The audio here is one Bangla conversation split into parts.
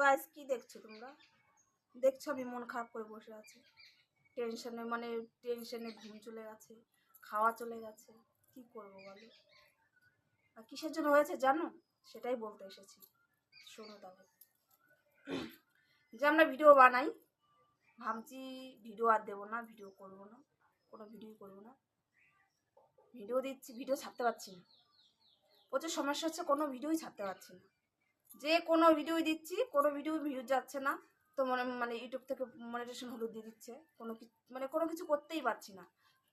গাইস কি দেখছ তোমরা? দেখছ আমি মন খারাপ করে বসে আছি। টেনশনে মানে টেনশনে ঘুম চলে গেছে, খাওয়া চলে গেছে, কি করব বলো? আর কিসের জন্য হয়েছে জানো? সেটাই বলতে এসেছি। শোনো তবে যে আমরা ভিডিও বানাই, ভাবছি ভিডিও আর দেবো না ভিডিও করব না, কোনো ভিডিও করব না। ভিডিও দিচ্ছি ভিডিও ছাড়তে পারছি না। প্রচুর সমস্যা হচ্ছে, কোনো ভিডিওই ছাড়তে পারছি না। যে কোনো ভিডিওই দিচ্ছি, কোনো ভিডিও ভিউ যাচ্ছে না। তো মনে মানে ইউটিউব থেকে মনিটেশন হলুদ দিয়ে দিচ্ছে। কোনো কিছু মানে কোনো কিছু করতেই পারছি না।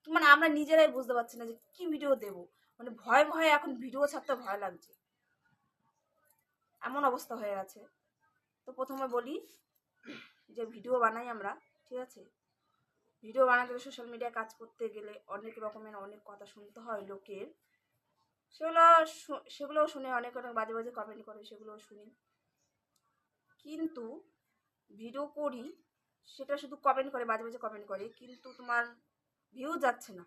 মানে আমরা নিজেরাই বুঝতে পারছি না যে কি ভিডিও দেব। মানে ভয় ভয়ে এখন ভিডিও ছাড়তে ভয় লাগছে। এমন অবস্থা হয়ে গেছে তো প্রথমে বলি যে ভিডিও বানাই আমরা, ঠিক আছে? ভিডিও বানাতে সোশ্যাল মিডিয়ায় কাজ করতে গেলে অনেক রকমের অনেক কথা শুনতে হয় লোকের। সেগুলো সেগুলোও শুনে, অনেক অনেক বাজে বাজে কমেন্ট করে, সেগুলোও শুনি। কিন্তু ভিডিও করি, সেটা শুধু কমেন্ট করে, বাজে বাজে কমেন্ট করে, কিন্তু তোমার ভিউ যাচ্ছে না।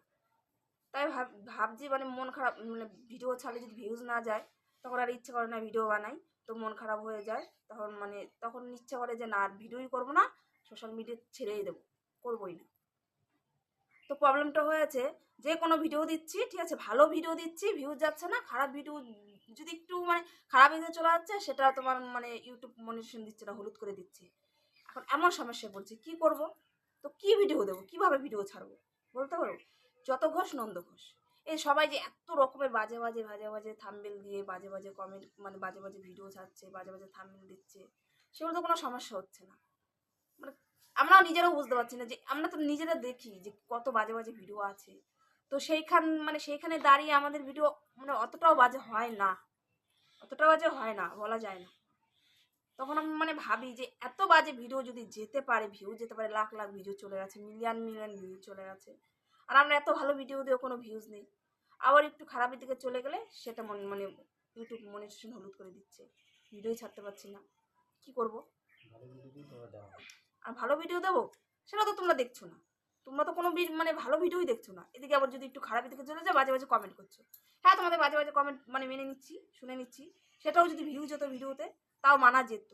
তাই ভাব, ভাবছি মানে মন খারাপ মানে ভিডিও ছাড়লে যদি ভিউজ না যায়, তখন আর ইচ্ছে করে না ভিডিও বানাই। তো মন খারাপ হয়ে যায়, তখন মানে তখন ইচ্ছে করে যে না, আর ভিডিওই করব না সোশ্যাল মিডিয়া ছেড়েই দেবো, করবোই না। তো প্রবলেমটা হয়েছে যে কোনো ভিডিও দিচ্ছি, ঠিক আছে? ভালো ভিডিও দিচ্ছি ভিউজ যাচ্ছে না, খারাপ ভিডিও যদি একটু মানে খারাপ ভিডিও চলে যাচ্ছে, সেটা তোমার মানে ইউটিউব মনিটেশন দিচ্ছে না, হলুদ করে দিচ্ছে। এখন এমন সমস্যায় বলছি, কি করব? তো কি ভিডিও দেবো? কীভাবে ভিডিও ছাড়বো? বলতে পারো? যত ঘোষ নন্দ ঘোষ। এই সবাই যে এত রকমের বাজে বাজে বাজে বাজে থাম্বেল দিয়ে বাজে বাজে কমেন্ট মানে বাজে বাজে ভিডিও ছাড়ছে, বাজে বাজে থাম্বেল দিচ্ছে সেগুলো তো কোনো সমস্যা হচ্ছে না। মানে আমরাও নিজেরাও বুঝতে পারছি না যে, আমরা তো নিজেরা দেখি যে কত বাজে বাজে ভিডিও আছে। তো সেইখান মানে সেইখানে দাঁড়িয়ে আমাদের ভিডিও মানে অতটাও বাজে হয় না। অতটা বাজে হয় না, বলা যায় না। তখন আমি মানে ভাবি যে, এত বাজে ভিডিও যদি যেতে পারে ভিউ যেতে পারে, লাখ লাখ ভিডিও চলে গেছে মিলিয়ন মিলিয়ন ভিউ চলে গেছে। আর আমরা এত ভালো ভিডিও দিয়েও কোনো ভিউজ নেই। আবার একটু খারাপের দিকে চলে গেলে সেটা মন মানে ইউটিউব মনিটেশন হলুদ করে দিচ্ছে। ভিডিওই ছাড়তে পারছি না। কি করব? আর ভালো ভিডিও দেবো, সেটা তো তোমরা দেখছ না। তোমরা তো কোনো মানে ভালো ভিডিওই দেখছ না। এদিকে আবার যদি একটু খারাপ দিকে চলে যায়, বাজে বাজে কমেন্ট করছ। হ্যাঁ তোমাদের বাজে বাজে কমেন্ট মানে মেনে নিচ্ছি, শুনে নিচ্ছি। সেটাও যদি ভিউজ যেত ভিডিওতে তাও মানা যেত।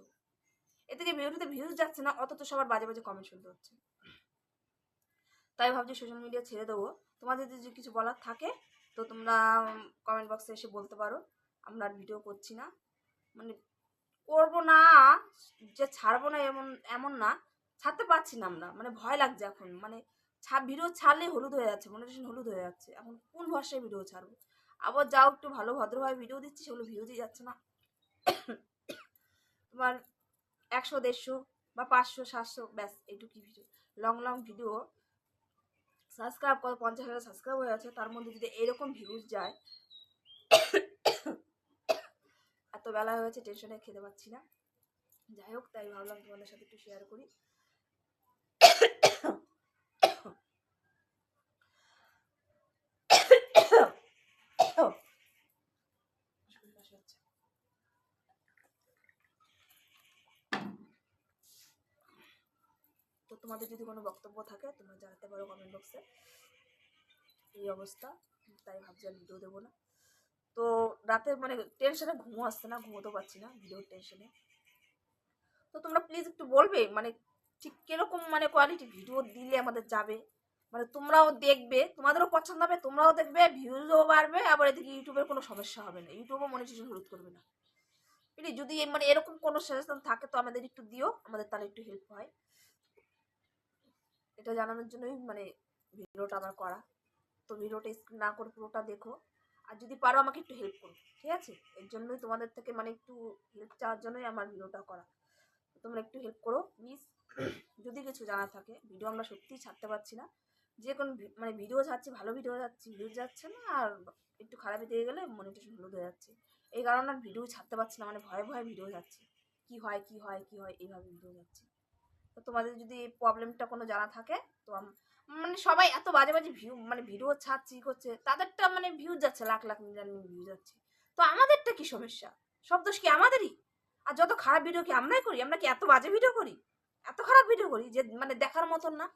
এদিকে ভিডিওতে ভিউজ যাচ্ছে না অত তো সবার বাজে বাজে কমেন্ট শুনতে হচ্ছে। তাই ভাবছি সোশ্যাল মিডিয়া ছেড়ে দেবো। তোমাদের যদি কিছু বলার থাকে, তো তোমরা কমেন্ট বক্সে এসে বলতে পারো। আমরা আর ভিডিও করছি না। মানে করব না, যে ছাড়বো না এমন এমন না। ছাড়তে পারছি না আমরা মানে ভয় লাগছে এখন মানে ছা ভিডিও ছাড়লে হলুদ হয়ে যাচ্ছে মনিটেশন হলুদ হয়ে যাচ্ছে, এখন কোন ভরসায় ভিডিও ছাড়বো? আবার যাও একটু ভালো ভদ্রভাবে ভিডিও দিচ্ছি, সেগুলো ভিউজই যাচ্ছে না। তোমার একশো, দেড়শো বা পাঁচশো, সাতশো, ব্যাস, এইটুকুই video long long video subscribe কত পঞ্চাশ হাজার সাবস্ক্রাইব হয়ে আছে তার মধ্যে যদি এরকম ভিউজ যায়, এত বেলা হয়েছে টেনশনে খেতে পাচ্ছি না। যাই হোক, তাই ভাবলাম তোমাদের সাথে একটু শেয়ার করি। তোমাদের যদি কোনো বক্তব্য থাকে, তোমরা জানাতে পারো কমেন্ট বক্সে এই অবস্থা, তাই ভাবছি আর ভিডিও দেবো না। তো রাতে মানে টেনশনে ঘুমো আসছে না, ঘুমোতেও পারছি না ভিডিওর টেনশনে তো তোমরা প্লিজ একটু বলবে মানে ঠিক কীরকম মানে কোয়ালিটি ভিডিও দিলে আমাদের যাবে? মানে তোমরাও দেখবে, তোমাদেরও পছন্দ হবে, তোমরাও দেখবে ভিউজও বাড়বে, আবার এদিকে ইউটিউবের কোনো সমস্যা হবে না। ইউটিউবও মনিটাইজেশন হলুদ করবে না। বুঝলি যদি মানে এরকম কোনো সাজেশন থাকে, তো আমাদের একটু দিও, আমাদের তাহলে একটু হেল্প হয়। এটা জানানোর জন্যই মানে ভিডিওটা আমার করা। তো ভিডিওটা স্ক্রিন না করে পুরোটা দেখো। আর যদি পারো আমাকে একটু হেল্প করো, ঠিক আছে? এর জন্যই তোমাদের থেকে মানে একটু হেল্প চাওয়ার জন্যই আমার ভিডিওটা করা। তোমরা একটু হেল্প করো প্লিজ যদি কিছু জানা থাকে, ভিডিও আমরা সত্যিই ছাড়তে পারছি না। যে কোনো মানে ভিডিও ছাড়ছি ভালো ভিডিও যাচ্ছি ভিডিও যাচ্ছে না, আর একটু খারাপ দিয়ে গেলে মনিটেশন হলুদ হয়ে যাচ্ছে। এই কারণে আর ভিডিও ছাড়তে পারছি না মানে ভয়ে ভয়ে ভিডিও যাচ্ছে। কি হয় কি হয় কি হয়, এইভাবে ভিডিও যাচ্ছে। তো তোমাদের যদি প্রবলেমটা কোনো জানা থাকে, তো মানে সবাই এত বাজে বাজে ভিউ মানে ভিডিও ছাড়ছি করছে, তাদেরটা মানে ভিউ যাচ্ছে, লাখ লাখ মিলিয়ন ভিউ যাচ্ছে। তো আমাদেরটা কি সমস্যা? সব দোষ কি আমাদেরই? আর যত খারাপ ভিডিও কি আমরাই করি? আমরা কি এত বাজে ভিডিও করি? এত খারাপ ভিডিও করি যে মানে দেখার মতন না।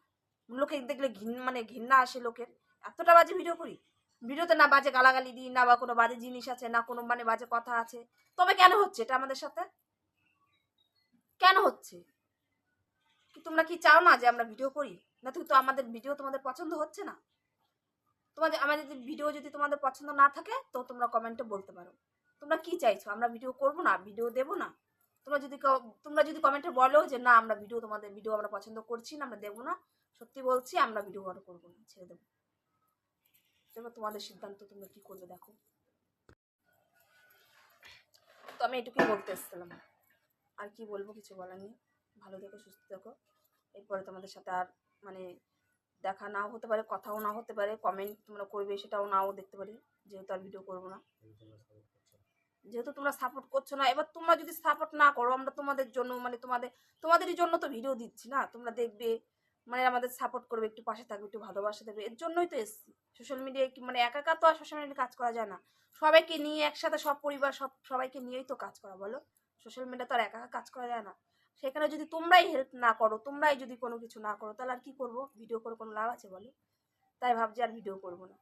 লোকে দেখলে ঘিন মানে ঘৃণা আসে লোকের। এতটা বাজে ভিডিও করি? ভিডিওতে না বাজে গালাগালি দিই, না বা কোনো বাজে জিনিস আছে, না কোনো মানে বাজে কথা আছে। তবে কেন হচ্ছে এটা আমাদের সাথে? কেন হচ্ছে? তোমরা কি চাও না যে আমরা ভিডিও করি? না তো আমাদের ভিডিও তোমাদের পছন্দ হচ্ছে না? তোমাদের, আমাদের ভিডিও যদি তোমাদের পছন্দ না থাকে, তো তোমরা কমেন্টে বলতে পারো। তোমরা কি চাইছো? আমরা ভিডিও করব না? ভিডিও দেবো না? তোমরা যদি তোমরা যদি কমেন্টে বলো যে না, আমরা ভিডিও তোমাদের ভিডিও আমরা পছন্দ করছি না, আমরা দেবো না, সত্যি বলছি আমরা ভিডিও আর করব না, ছেড়ে দেবো। এবার তোমাদের সিদ্ধান্ত তোমরা কি করবে দেখো। তো আমি এটুকুই বলতে এসেছিলাম। আর কি বলব, কিছু বলার নেই। ভালো থেকো সুস্থ থেকো। এরপরে তোমাদের সাথে আর মানে দেখা নাও হতে পারে কথাও না হতে পারে কমেন্ট তোমরা করবে সেটাও নাও দেখতে পারি। যেহেতু আর ভিডিও করব না। যেহেতু তোমরা সাপোর্ট করছ না এবার তোমরা যদি সাপোর্ট না করো আমরা তোমাদের জন্য মানে তোমাদের তোমাদেরই জন্য তো ভিডিও দিচ্ছি না। তোমরা দেখবে মানে আমাদের সাপোর্ট করবে একটু পাশে থাকবে একটু ভালোবাসা দেবে। এর জন্যই তো এসছি। সোশ্যাল মিডিয়ায় কি মানে একা একা তো আর সোশ্যাল মিডিয়ায় কাজ করা যায় না। সবাইকে নিয়ে একসাথে সব পরিবার সব সবাইকে নিয়েই তো কাজ করা বলো? সোশ্যাল মিডিয়া তো আর একা একা কাজ করা যায় না। সেখানে যদি তোমরাই হেল্প না করো, তোমরাই যদি কোনো কিছু না করো, তাহলে আর কি করব? ভিডিও করে কোনো লাভ আছে বলো? তাই ভাবছি আর ভিডিও করব না।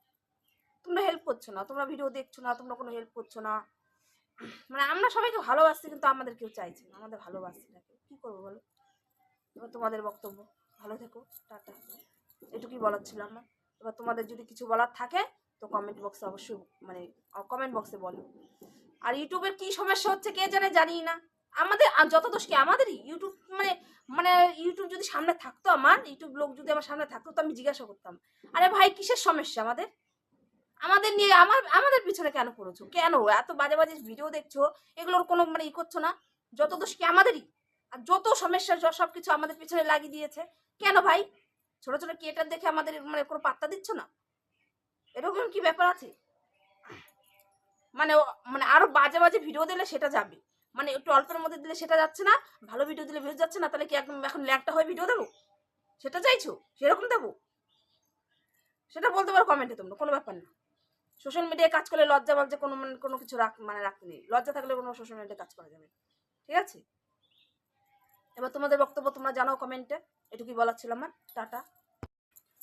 তোমরা হেল্প করছ না, তোমরা ভিডিও দেখছ না, তোমরা কোনো হেল্প করছ না। মানে আমরা সবাইকে ভালোবাসছি কিন্তু আমাদের কেউ চাইছে না, আমাদের ভালোবাসছি না কী করব বলো? এবার তোমাদের বক্তব্য। ভালো থেকো, টাটা। এটুকুই বলার ছিল আমার। এবার তোমাদের যদি কিছু বলার থাকে, তো কমেন্ট বক্সে অবশ্যই মানে কমেন্ট বক্সে বলো। আর ইউটিউবের কি সমস্যা হচ্ছে কে জানে জানি না। আমাদের যত দোষ কি, আমাদেরই। ইউটিউব মানে মানে ইউটিউব যদি সামনে থাকতো আমার ইউটিউব লোক যদি আমার সামনে থাকতো, তো আমি জিজ্ঞাসা করতাম, আরে ভাই, কিসের সমস্যা আমাদের? আমাদের নিয়ে আমার, আমাদের পিছনে কেন পড়েছো? কেন? এত বাজে বাজে ভিডিও দেখছ, এগুলোর কোনো মানে ই করছ না? যত দোষ কি আমাদেরই? আর যত সমস্যা সব কিছু আমাদের পিছনে লাগিয়ে দিয়েছে, কেন ভাই? ছোট ছোট ক্রিয়েটার দেখে আমাদের মানে কোনো পাত্তা দিচ্ছ না? এরকম কি ব্যাপার আছে? মানে মানে আরও বাজে বাজে ভিডিও দিলে সেটা যাবে। মানে একটু অল্পের মধ্যে দিলে সেটা যাচ্ছে না, ভালো ভিডিও দিলে ভিউজ যাচ্ছে না, তাহলে কি একদম এখন ল্যাংটা হয়ে ভিডিও দেবো? সেটা চাইছো? সেরকম দেবো? সেটা বলতে পারো কমেন্টে তোমরা, কোনো ব্যাপার না। সোশ্যাল মিডিয়ায় কাজ করলে লজ্জা বলছে কোনো মানে কোনো কিছু রাখ মানে রাখতে নেই। লজ্জা থাকলে কোনো সোশ্যাল মিডিয়ায় কাজ করা যাবে। ঠিক আছে? এবার তোমাদের বক্তব্য তোমরা জানাও কমেন্টে এটুকুই বলার ছিল আমার। টাটা।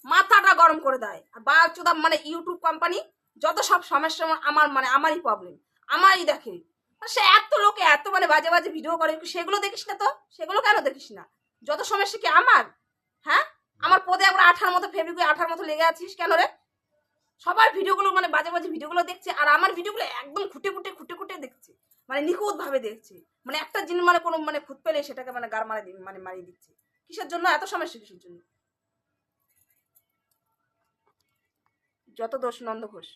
মাথাটা গরম করে দেয় আর বা চোদা মানে ইউটিউব কোম্পানি যত সব সমস্যা আমার- মানে আমারই প্রবলেম আমারই দেখে। সে এত লোকে এত মানে বাজে বাজে ভিডিও করে সেগুলো দেখিস না তো? সেগুলো কেন দেখিস না? যত সমস্যা কি আমার? হ্যাঁ? আমার পদে একবার আঠার মতো ফেব্রিক আঠার মতো লেগে আছিস কেন রে? সবার ভিডিওগুলো মানে বাজে বাজে ভিডিওগুলো দেখছে, আর আমার ভিডিওগুলো একদম খুঁটে খুঁটে খুঁটে খুঁটে দেখছে। মানে নিখুঁত ভাবে দেখছে। মানে একটা জিনিস মানে কোনো মানে খুঁত পেলে সেটাকে মানে গার মারা মানে মারিয়ে দিচ্ছে। কিসের জন্য? এত সমস্যা কিসের জন্য? যত দোষ নন্দ ঘোষ।